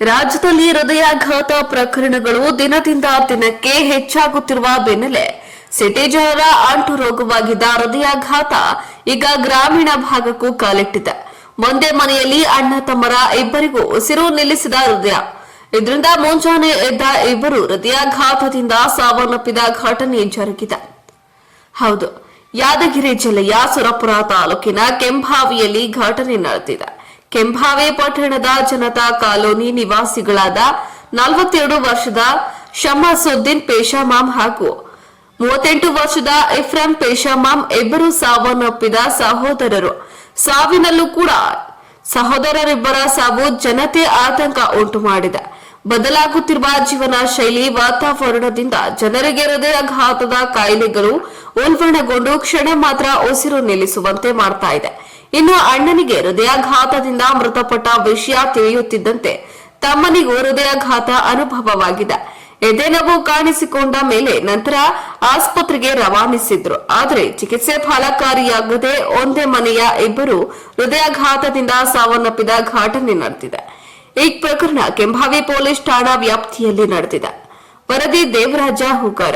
ರಾಜ್ಯದಲ್ಲಿ ಹೃದಯಾಘಾತ ಪ್ರಕರಣಗಳು ದಿನದಿಂದ ದಿನಕ್ಕೆ ಹೆಚ್ಚಾಗುತ್ತಿರುವ ಬೆನ್ನಲ್ಲೇ ಸಿಟಿ ಜನರ ಅಂಟು ರೋಗವಾಗಿದ್ದ ಹೃದಯಾಘಾತ ಈಗ ಗ್ರಾಮೀಣ ಭಾಗಕ್ಕೂ ಕಾಲಿಟ್ಟಿದೆ. ಒಂದೇ ಮನೆಯಲ್ಲಿ ಅಣ್ಣ ತಮ್ಮರ ಇಬ್ಬರಿಗೂ ಉಸಿರು ನಿಲ್ಲಿಸಿದ ಹೃದಯ. ಇದರಿಂದ ಮುಂಜಾನೆ ಎದ್ದ ಇಬ್ಬರು ಹೃದಯಾಘಾತದಿಂದ ಸಾವನ್ನಪ್ಪಿದ ಘಟನೆ ಜರುಗಿದೆ. ಹೌದು, ಯಾದಗಿರಿ ಜಿಲ್ಲೆಯ ಸುರಪುರ ತಾಲೂಕಿನ ಕೆಂಭಾವಿಯಲ್ಲಿ ಘಟನೆ ನಡೆದಿದೆ. ಕೆಂಭಾವಿ ಪಟ್ಟಣದ ಜನತಾ ಕಾಲೋನಿ ನಿವಾಸಿಗಳಾದ ನಲವತ್ತೆರಡು ವರ್ಷದ ಶಮಸುದ್ದೀನ್ ಪೇಶಾಮಾಮ್ ಹಾಗೂ ಮೂವತ್ತೆಂಟು ವರ್ಷದ ಇಫ್ರಾಮ್ ಪೇಶಾಮಾಮ್ ಇಬ್ಬರು ಸಾವನ್ನಪ್ಪಿದ ಸಹೋದರರು. ಸಾವಿನಲ್ಲೂ ಕೂಡ ಸಹೋದರರಿಬ್ಬರ ಸಾವು ಜನತೆ ಆತಂಕ ಉಂಟು ಮಾಡಿದೆ. ಬದಲಾಗುತ್ತಿರುವ ಜೀವನ ಶೈಲಿ, ವಾತಾವರಣದಿಂದ ಜನರಿಗೆ ಹೃದಯಾಘಾತದ ಕಾಯಿಲೆಗಳು ಉಲ್ಬಣಗೊಂಡು ಕ್ಷಣ ಮಾತ್ರ ಉಸಿರು ನಿಲ್ಲಿಸುವಂತೆ ಮಾಡ್ತಾ ಇದೆ. ಇನ್ನು ಅಣ್ಣನಿಗೆ ಹೃದಯಾಘಾತದಿಂದ ಮೃತಪಟ್ಟ ವಿಷಯ ತಿಳಿಯುತ್ತಿದ್ದಂತೆ ತಮ್ಮನಿಗೂ ಹೃದಯಾಘಾತ ಅನುಭವವಾಗಿದೆ. ಎದೆನೋವು ಕಾಣಿಸಿಕೊಂಡ ಮೇಲೆ ನಂತರ ಆಸ್ಪತ್ರೆಗೆ ರವಾನಿಸಿದ್ರು. ಆದರೆ ಚಿಕಿತ್ಸೆ ಫಲಕಾರಿಯಾಗದೆ ಒಂದೇ ಮನೆಯ ಇಬ್ಬರು ಹೃದಯಾಘಾತದಿಂದ ಸಾವನ್ನಪ್ಪಿದ ಘಟನೆ ನಡೆದಿದೆ. ಈ ಪ್ರಕರಣ ಕೆಂಭಾವಿ ಪೊಲೀಸ್ ಠಾಣಾ ವ್ಯಾಪ್ತಿಯಲ್ಲಿ ನಡೆದಿದೆ. ವರದಿ ದೇವರಾಜ ಹೂಗಾರ.